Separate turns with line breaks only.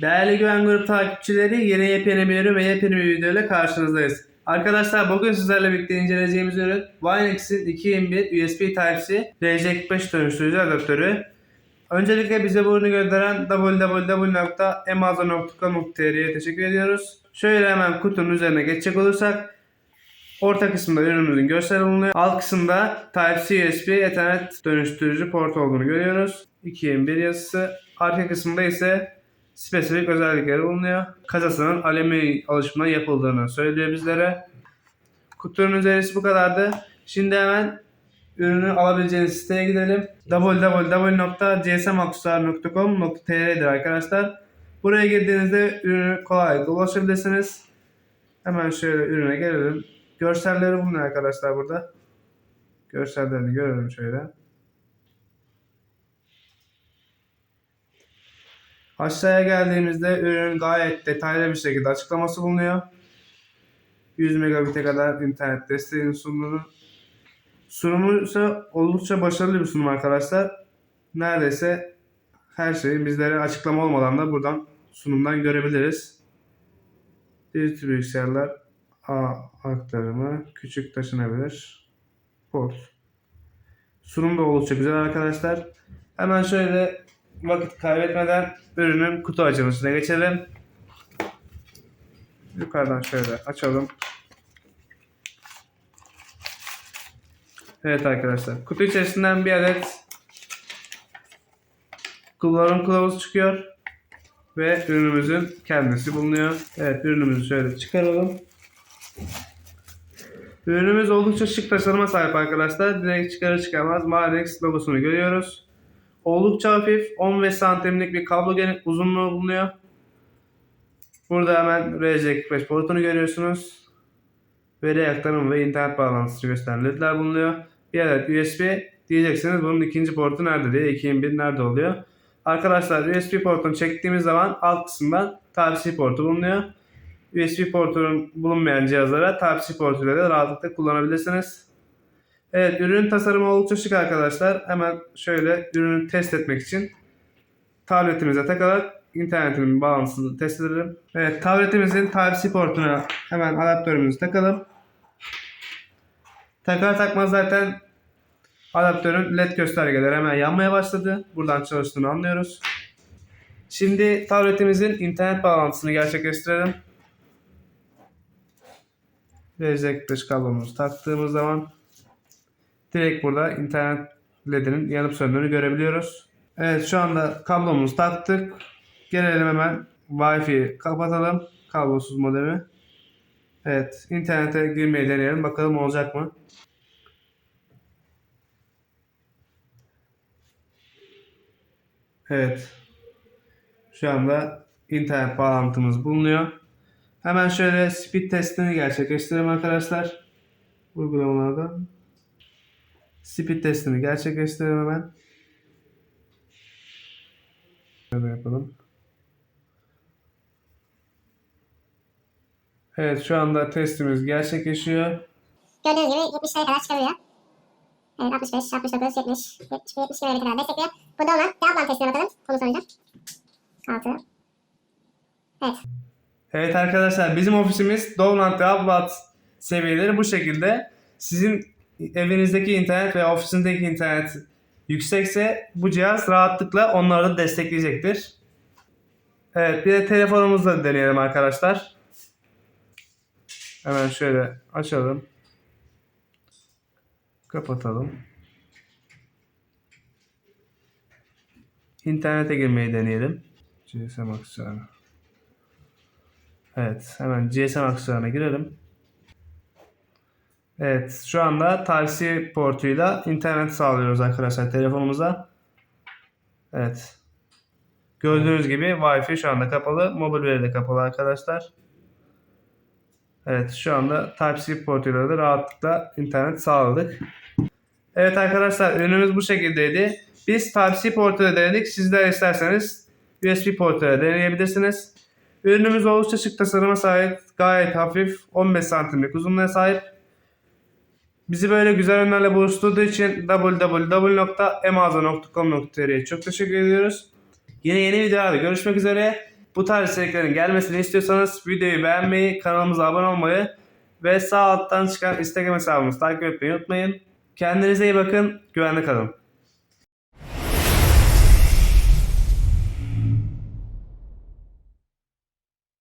Değerli Güven Grup takipçileri yeni yepyeni bir ürün ve yepyeni bir video ile karşınızdayız. Arkadaşlar bugün sizlerle birlikte inceleyeceğimiz ürün Vinex'in 2.21 USB Type-C RJ45 dönüştürücü adaptörü. Öncelikle bize bu ürünü gönderen www.amazon.com.tr'ye teşekkür ediyoruz. Şöyle hemen kutunun üzerine geçecek olursak Orta kısımda ürünümüzün görseli bulunuyor. Alt kısımda Type-C USB Ethernet dönüştürücü port olduğunu görüyoruz. 2.21 yazısı. Arka kısımda ise spesifik özellikleri bulunuyor. Kasasının alüminyum alışımına yapıldığını söylüyor bizlere. Kutunun üzerisi bu kadardı. Şimdi hemen ürünü alabileceğiniz siteye gidelim. www.csmakusar.com.tr'dir arkadaşlar. Buraya girdiğinizde ürünü kolaylıkla ulaşabilirsiniz. Hemen şöyle ürüne gelelim. Görselleri bulunuyor arkadaşlar burada. Görsellerini görelim şöyle. Aşağıya geldiğimizde ürünün gayet detaylı bir şekilde açıklaması bulunuyor. 100 megabit'e kadar internet desteğinin sunduğunu. Sunumu ise oldukça başarılı bir sunum arkadaşlar. Neredeyse her şeyi bizlere açıklama olmadan da buradan sunumdan görebiliriz. Dizüstü bilgisayarlar A aktarımı küçük taşınabilir. Port. Sunum da oldukça güzel arkadaşlar. Hemen şöyle vakit kaybetmeden ürünün kutu açılışına geçelim. Yukarıdan şöyle açalım. Evet arkadaşlar. Kutu içerisinden bir adet kullanım kılavuzu çıkıyor. Ve ürünümüzün kendisi bulunuyor. Evet ürünümüzü şöyle çıkaralım. Ürünümüz oldukça şık tasarıma sahip arkadaşlar. Direkt çıkarır çıkarmaz Marex logosunu görüyoruz. Oldukça hafif 15 santimlik bir kablo uzunluğu bulunuyor. Burada hemen RJ45 portunu görüyorsunuz. Veri aktarımı ve internet bağlantısı gösteren ledler bulunuyor. Bir adet USB diyeceksiniz bunun ikinci portu nerede diye 2001 nerede oluyor. Arkadaşlar USB portunu çektiğimiz zaman alt kısımdan Type-C portu bulunuyor. USB portunun bulunmayan cihazlara Type-C portuyla da rahatlıkla kullanabilirsiniz. Evet ürünün tasarımı oldukça şık arkadaşlar. Hemen şöyle ürünü test etmek için tabletimize takarak internetin bağlantısını test edelim. Evet tabletimizin Type-C portuna hemen adaptörümüzü takalım. Takar takmaz zaten adaptörün led göstergeleri hemen yanmaya başladı. Buradan çalıştığını anlıyoruz. Şimdi tabletimizin internet bağlantısını gerçekleştirelim. RJ45 kablomuzu taktığımız zaman direkt burada internet ledinin yanıp söndüğünü görebiliyoruz. Evet şu anda kablomuzu taktık. Gelelim hemen Wi-Fi kapatalım. Kablosuz modemi. Evet internete girmeyi deneyelim. Bakalım olacak mı? Evet. Şu anda internet bağlantımız bulunuyor. Hemen şöyle speed testini gerçekleştirelim arkadaşlar. Uygulamalardan. Speed testini gerçekleştirelim hemen. Şöyle yapalım. Evet şu anda testimiz gerçekleşiyor.
Gördüğünüz gibi 70'lere kadar çıkarıyor. Evet 65, 69, 70, 70, 70 liraya kadar destekliyor. Burada olan cevap lan testine bakalım. Konu sonucu. 6. Evet.
Evet arkadaşlar bizim ofisimiz Dovland ve Ablat seviyeleri bu şekilde. Sizin evinizdeki internet ve ofisindeki internet yüksekse bu cihaz rahatlıkla onları da destekleyecektir. Evet bir de telefonumuzla deneyelim arkadaşlar. Hemen şöyle açalım. Kapatalım. İnternete girmeyi deneyelim. GSM aksesuarı. Evet, hemen GSM aksesuarına girelim. Evet, şu anda Type-C portuyla internet sağlıyoruz arkadaşlar telefonumuza. Evet. Gördüğünüz gibi Wi-Fi şu anda kapalı. Mobil veri de kapalı arkadaşlar. Evet, şu anda Type-C portuyla da rahatlıkla internet sağladık. Evet arkadaşlar, ürünümüz bu şekildeydi. Biz Type-C portuyla denedik. Sizler isterseniz USB portuyla deneyebilirsiniz. Ürünümüz oldukça şık tasarıma sahip, gayet hafif, 15 santimlik uzunluğa sahip. Bizi böyle güzel ürünlerle buluşturduğu için www.amazon.com.tr'ye çok teşekkür ediyoruz. Yine yeni videolarda görüşmek üzere. Bu tarz içeriklerin gelmesini istiyorsanız videoyu beğenmeyi, kanalımıza abone olmayı ve sağ alttan çıkan Instagram hesabımızı takip etmeyi unutmayın. Kendinize iyi bakın, güvenli kalın.